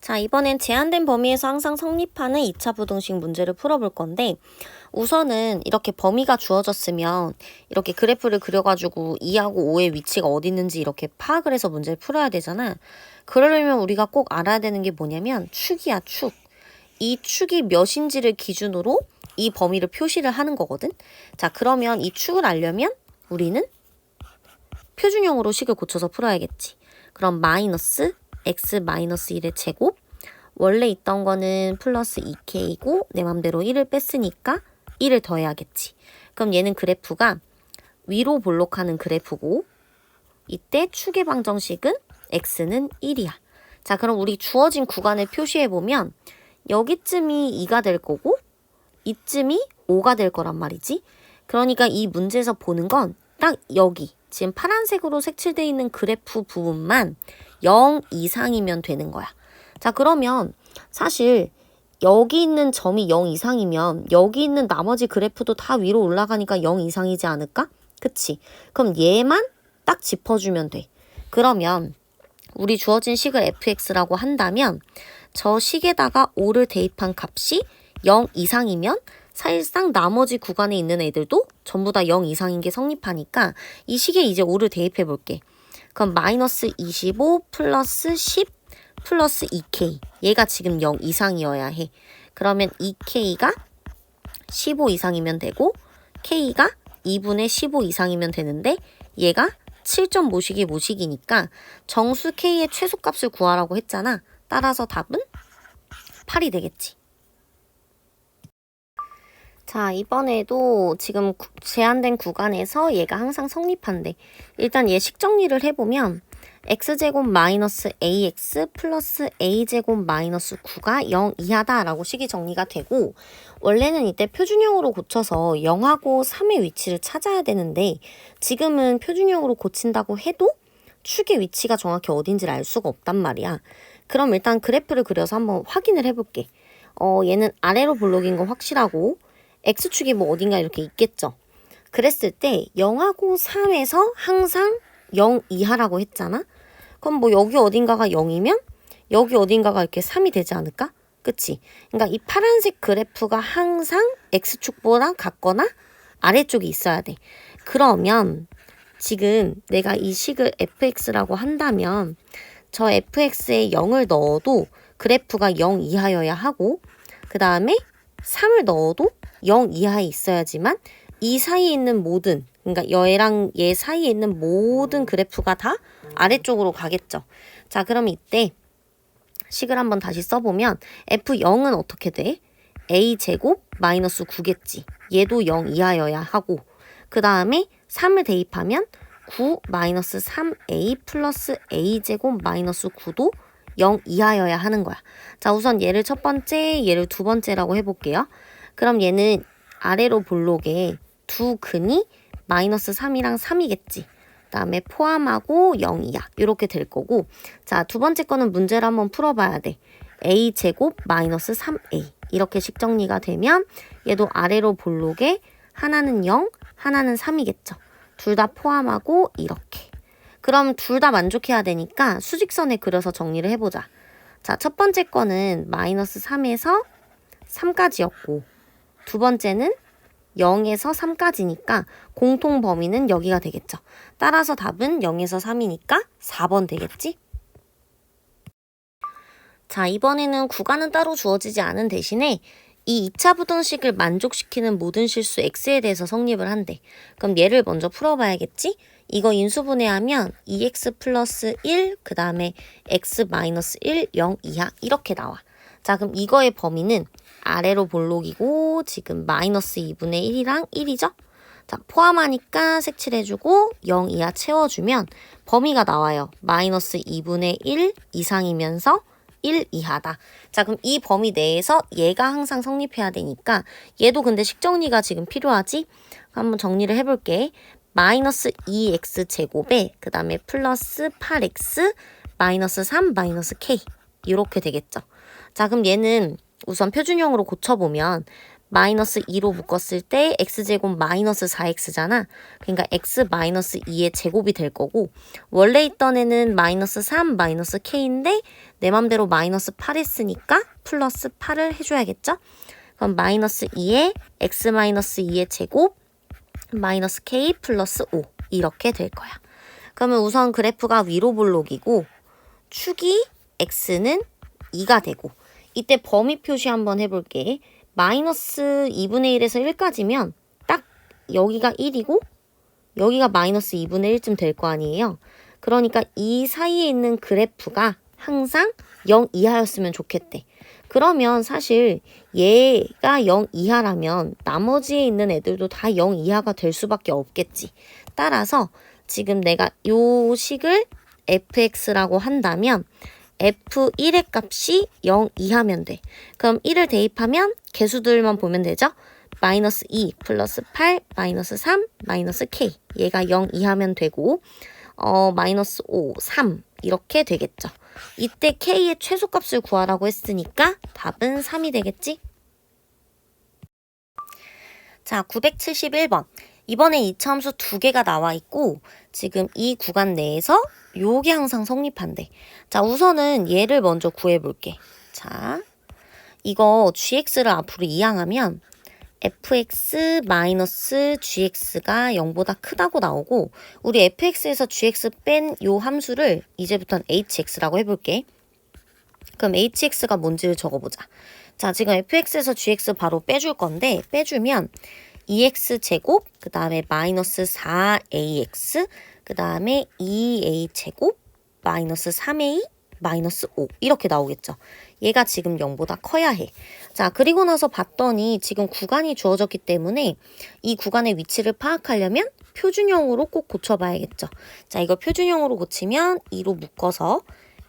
자, 이번엔 제한된 범위에서 항상 성립하는 2차 부등식 문제를 풀어볼 건데, 우선은 이렇게 범위가 주어졌으면 이렇게 그래프를 그려가지고 2하고 5의 위치가 어디 있는지 이렇게 파악을 해서 문제를 풀어야 되잖아. 그러려면 우리가 꼭 알아야 되는 게 뭐냐면 축이야, 축. 이 축이 몇인지를 기준으로 이 범위를 표시를 하는 거거든. 자, 그러면 이 축을 알려면 우리는 표준형으로 식을 고쳐서 풀어야겠지. 그럼 마이너스 x 마이너스 1의 제곱 원래 있던 거는 플러스 2k이고 내 맘대로 1을 뺐으니까 1을 더해야겠지. 그럼 얘는 그래프가 위로 볼록하는 그래프고 이때 축의 방정식은 x는 1이야. 자 그럼 우리 주어진 구간을 표시해 보면 여기쯤이 2가 될 거고 이쯤이 5가 될 거란 말이지. 그러니까 이 문제에서 보는 건 딱 여기 지금 파란색으로 색칠되어 있는 그래프 부분만 0 이상이면 되는 거야. 자, 그러면 사실 여기 있는 점이 0 이상이면 여기 있는 나머지 그래프도 다 위로 올라가니까 0 이상이지 않을까? 그치? 그럼 얘만 딱 짚어주면 돼. 그러면 우리 주어진 식을 fx라고 한다면 저 식에다가 5를 대입한 값이 0 이상이면 사실상 나머지 구간에 있는 애들도 전부 다 0 이상인 게 성립하니까 이 식에 이제 5를 대입해 볼게. 그럼 마이너스 25 플러스 10 플러스 2k. 얘가 지금 0 이상이어야 해. 그러면 2k가 15 이상이면 되고 k가 2분의 15 이상이면 되는데 얘가 7점 모시기 모시기니까 정수 k의 최소값을 구하라고 했잖아. 따라서 답은 8이 되겠지. 자, 이번에도 지금 구- 제한된 구간에서 얘가 항상 성립한대. 일단 얘 식정리를 해보면 x제곱 마이너스 ax 플러스 a제곱 마이너스 9가 0 이하다라고 식이 정리가 되고 원래는 이때 표준형으로 고쳐서 0하고 3의 위치를 찾아야 되는데 지금은 표준형으로 고친다고 해도 축의 위치가 정확히 어딘지를 알 수가 없단 말이야. 그럼 일단 그래프를 그려서 한번 확인을 해볼게. 어, 얘는 아래로 볼록인 거 확실하고 X축이 뭐 어딘가 이렇게 있겠죠. 그랬을 때 0하고 3에서 항상 0 이하라고 했잖아. 그럼 뭐 여기 어딘가가 0이면 여기 어딘가가 이렇게 3이 되지 않을까? 그치? 그러니까 이 파란색 그래프가 항상 X축보다 같거나 아래쪽에 있어야 돼. 그러면 지금 내가 이 식을 fx라고 한다면 저 fx에 0을 넣어도 그래프가 0 이하여야 하고 그 다음에 3을 넣어도 0 이하에 있어야지만 이 사이에 있는 모든 그러니까 얘랑 얘 사이에 있는 모든 그래프가 다 아래쪽으로 가겠죠. 자, 그럼 이때 식을 한번 다시 써보면 f0은 어떻게 돼? a 제곱 마이너스 9겠지. 얘도 0 이하여야 하고 그 다음에 3을 대입하면 9 마이너스 3a 플러스 a 제곱 마이너스 9도 0 이하여야 하는 거야. 자, 우선 얘를 첫 번째, 얘를 두 번째라고 해볼게요. 그럼 얘는 아래로 볼록에 두 근이 마이너스 3이랑 3이겠지. 그 다음에 포함하고 0이야. 이렇게 될 거고. 자, 두 번째 거는 문제를 한번 풀어봐야 돼. a 제곱 마이너스 3a 이렇게 식 정리가 되면 얘도 아래로 볼록에 하나는 0, 하나는 3이겠죠. 둘 다 포함하고 이렇게. 그럼 둘 다 만족해야 되니까 수직선에 그려서 정리를 해보자. 자, 첫 번째 거는 마이너스 3에서 3까지였고 두 번째는 0에서 3까지니까 공통 범위는 여기가 되겠죠. 따라서 답은 0에서 3이니까 4번 되겠지? 자, 이번에는 구간은 따로 주어지지 않은 대신에 이 2차 부등식을 만족시키는 모든 실수 x에 대해서 성립을 한대. 그럼 얘를 먼저 풀어봐야겠지? 이거 인수분해하면 2x 플러스 1, 그 다음에 x 마이너스 1, 0 이하 이렇게 나와. 자, 그럼 이거의 범위는 아래로 볼록이고 지금 마이너스 2분의 1이랑 1이죠? 자, 포함하니까 색칠해주고 0 이하 채워주면 범위가 나와요. 마이너스 2분의 1 이상이면서 1 이하다. 자, 그럼 이 범위 내에서 얘가 항상 성립해야 되니까 얘도 근데 식정리가 지금 필요하지? 한번 정리를 해볼게. 마이너스 2x 제곱에 그 다음에 플러스 8x 마이너스 3 마이너스 k 이렇게 되겠죠. 자, 그럼 얘는 우선 표준형으로 고쳐보면 마이너스 2로 묶었을 때 x제곱 마이너스 4x잖아. 그러니까 x 마이너스 2의 제곱이 될 거고 원래 있던 애는 마이너스 3 마이너스 k인데 내 맘대로 마이너스 8 했으니까 플러스 8을 해줘야겠죠? 그럼 마이너스 2에 x 마이너스 2의 제곱 마이너스 k 플러스 5 이렇게 될 거야. 그러면 우선 그래프가 위로 볼록이고 축이 x는 2가 되고 이때 범위 표시 한번 해볼게. 마이너스 2분의 1에서 1까지면 딱 여기가 1이고 여기가 마이너스 2분의 1쯤 될 거 아니에요. 그러니까 이 사이에 있는 그래프가 항상 0 이하였으면 좋겠대. 그러면 사실 얘가 0 이하라면 나머지에 있는 애들도 다 0 이하가 될 수밖에 없겠지. 따라서 지금 내가 요 식을 fx라고 한다면 f1의 값이 0 이하면 돼. 그럼 1을 대입하면 개수들만 보면 되죠? 마이너스 2 플러스 8 마이너스 3 마이너스 k 얘가 0 이하면 되고 어 마이너스 5 3 이렇게 되겠죠. 이때 k의 최소값을 구하라고 했으니까 답은 3이 되겠지? 자 971번 이번에 이차함수 두 개가 나와 있고 지금 이 구간 내에서 요게 항상 성립한대. 자 우선은 얘를 먼저 구해 볼게. 자 이거 gx를 앞으로 이항하면 fx 마이너스 gx가 0보다 크다고 나오고 우리 fx에서 gx 뺀 요 함수를 이제부터는 hx라고 해볼게. 그럼 hx가 뭔지를 적어보자. 자 지금 fx에서 gx 바로 빼줄 건데 빼주면 2x 제곱 그 다음에 마이너스 4ax 그 다음에 2a 제곱 마이너스 3a 마이너스 5 이렇게 나오겠죠. 얘가 지금 0보다 커야 해. 자, 그리고 나서 봤더니 지금 구간이 주어졌기 때문에 이 구간의 위치를 파악하려면 표준형으로 꼭 고쳐봐야겠죠. 자, 이거 표준형으로 고치면 2로 묶어서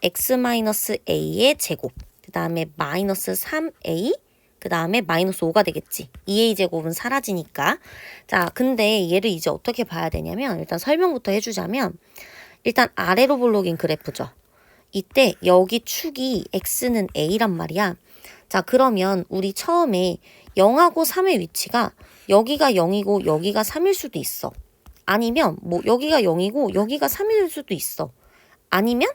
x-a의 제곱, 그 다음에 마이너스 3a, 그 다음에 마이너스 5가 되겠지. 2a 제곱은 사라지니까. 자, 근데 얘를 이제 어떻게 봐야 되냐면 일단 설명부터 해주자면 일단 아래로 볼록인 그래프죠. 이때 여기 축이 x는 a란 말이야. 자, 그러면 우리 처음에 0하고 3의 위치가 여기가 0이고 여기가 3일 수도 있어. 아니면 뭐 여기가 0이고 여기가 3일 수도 있어. 아니면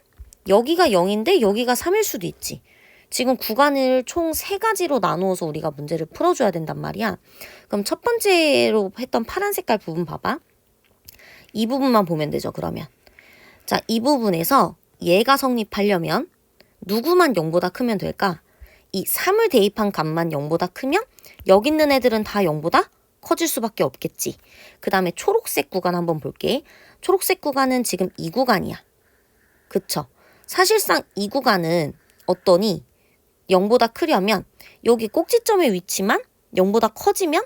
여기가 0인데 여기가 3일 수도 있지. 지금 구간을 총 세 가지로 나누어서 우리가 문제를 풀어줘야 된단 말이야. 그럼 첫 번째로 했던 파란 색깔 부분 봐봐. 이 부분만 보면 되죠, 그러면. 자, 이 부분에서 얘가 성립하려면 누구만 0보다 크면 될까? 이 3을 대입한 값만 0보다 크면 여기 있는 애들은 다 0보다 커질 수밖에 없겠지. 그 다음에 초록색 구간 한번 볼게. 초록색 구간은 지금 이 구간이야. 그쵸? 사실상 이 구간은 어떠니 0보다 크려면 여기 꼭지점의 위치만 0보다 커지면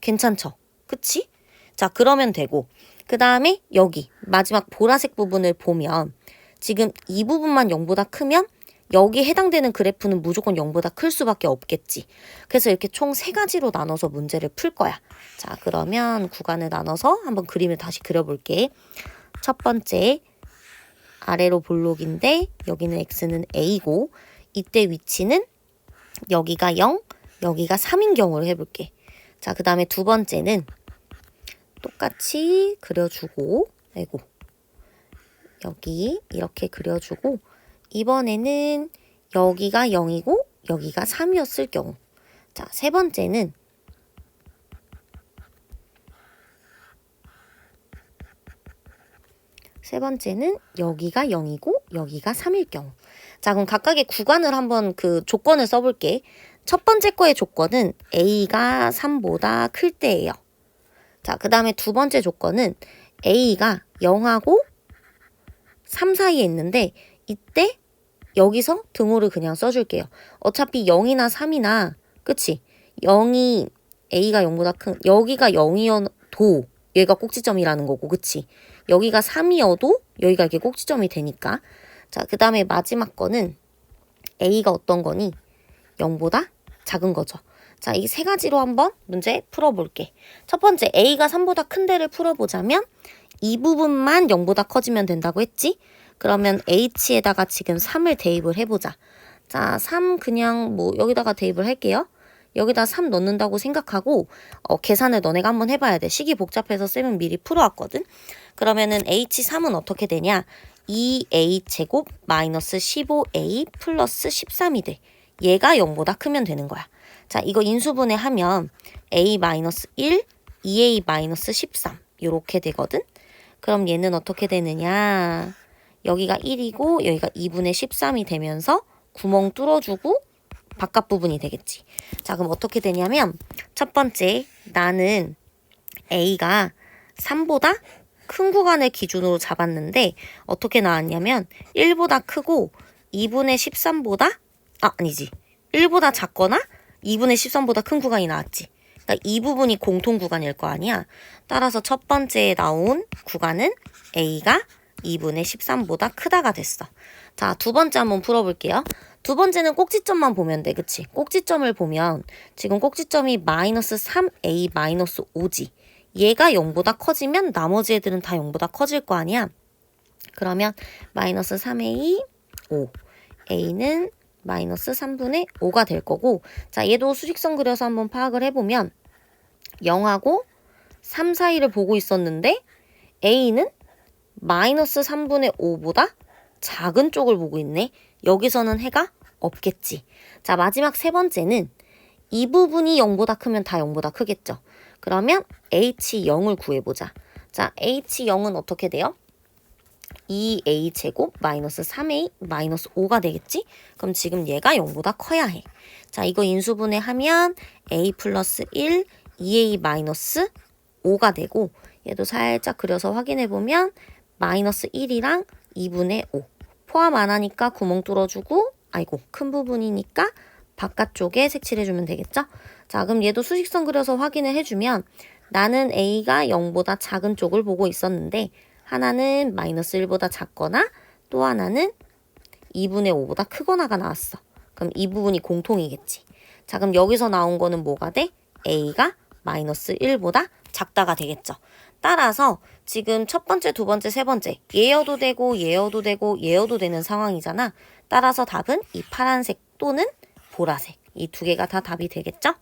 괜찮죠? 그치? 자, 그러면 되고. 그 다음에 여기 마지막 보라색 부분을 보면 지금 이 부분만 0보다 크면 여기 해당되는 그래프는 무조건 0보다 클 수밖에 없겠지. 그래서 이렇게 총 세 가지로 나눠서 문제를 풀 거야. 자, 그러면 구간을 나눠서 한번 그림을 다시 그려볼게. 첫 번째, 아래로 볼록인데 여기는 x는 a고 이때 위치는 여기가 0, 여기가 3인 경우로 해볼게. 자, 그 다음에 두 번째는 똑같이 그려주고, 아이고, 여기 이렇게 그려주고, 이번에는 여기가 0이고 여기가 3이었을 경우. 자, 세 번째는 세 번째는 여기가 0이고 여기가 3일 경우. 자, 그럼 각각의 구간을 한번 그 조건을 써볼게. 첫 번째 거의 조건은 A가 3보다 클 때예요. 자, 그 다음에 두 번째 조건은 A가 0하고 3 사이에 있는데 이때 여기서 등호를 그냥 써줄게요. 어차피 0이나 3이나 그치? 0이 A가 0보다 큰 여기가 0이어도 얘가 꼭지점이라는 거고 그치? 여기가 3이어도 여기가 이게 꼭지점이 되니까 자, 그 다음에 마지막 거는 A가 어떤 거니? 0보다 작은 거죠. 자, 이 세 가지로 한번 문제 풀어볼게. 첫 번째, A가 3보다 큰 데를 풀어보자면 이 부분만 0보다 커지면 된다고 했지? 그러면 H에다가 지금 3을 대입을 해보자. 자, 3 그냥 뭐 여기다가 대입을 할게요. 여기다 3 넣는다고 생각하고 어, 계산을 너네가 한번 해봐야 돼. 식이 복잡해서 쌤은 미리 풀어왔거든. 그러면은 H3은 어떻게 되냐? 2a 제곱 마이너스 15a 플러스 13이 돼. 얘가 0보다 크면 되는 거야. 자, 이거 인수분해 하면 a 마이너스 1, 2a 마이너스 13 요렇게 되거든. 그럼 얘는 어떻게 되느냐? 여기가 1이고 여기가 2분의 13이 되면서 구멍 뚫어주고 바깥 부분이 되겠지. 자, 그럼 어떻게 되냐면 첫 번째 나는 a가 3보다 큰 구간을 기준으로 잡았는데 어떻게 나왔냐면 1보다 크고 2분의 13보다 아 아니지 1보다 작거나 2분의 13보다 큰 구간이 나왔지. 그러니까 이 부분이 공통 구간일 거 아니야. 따라서 첫 번째에 나온 구간은 a가 2분의 13보다 크다가 됐어. 자, 두 번째 한번 풀어볼게요. 두 번째는 꼭지점만 보면 돼. 그치? 꼭지점을 보면 지금 꼭지점이 마이너스 3a 마이너스 5지. 얘가 0보다 커지면 나머지 애들은 다 0보다 커질 거 아니야. 그러면 마이너스 3a 5. a는 마이너스 3분의 5가 될 거고 자 얘도 수직선 그려서 한번 파악을 해보면 0하고 3 사이를 보고 있었는데 a는 마이너스 3분의 5보다 작은 쪽을 보고 있네. 여기서는 해가 없겠지. 자, 마지막 세 번째는 이 부분이 0보다 크면 다 0보다 크겠죠. 그러면 h0을 구해보자. 자, h0은 어떻게 돼요? 2a 제곱 마이너스 3a 마이너스 5가 되겠지? 그럼 지금 얘가 0보다 커야 해. 자, 이거 인수분해 하면 a 플러스 1, 2a 마이너스 5가 되고 얘도 살짝 그려서 확인해 보면 마이너스 1이랑 2분의 5 포함 안 하니까 구멍 뚫어주고 아이고 큰 부분이니까 바깥쪽에 색칠해주면 되겠죠? 자 그럼 얘도 수직선 그려서 확인을 해주면 나는 a가 0보다 작은 쪽을 보고 있었는데 하나는 마이너스 1보다 작거나 또 하나는 2분의 5보다 크거나가 나왔어. 그럼 이 부분이 공통이겠지. 자 그럼 여기서 나온 거는 뭐가 돼? a가 마이너스 1보다 작다가 되겠죠. 따라서 지금 첫 번째, 두 번째, 세 번째 예어도 되고 예어도 되고 예어도 되는 상황이잖아. 따라서 답은 이 파란색 또는 보라색 이 두 개가 다 답이 되겠죠?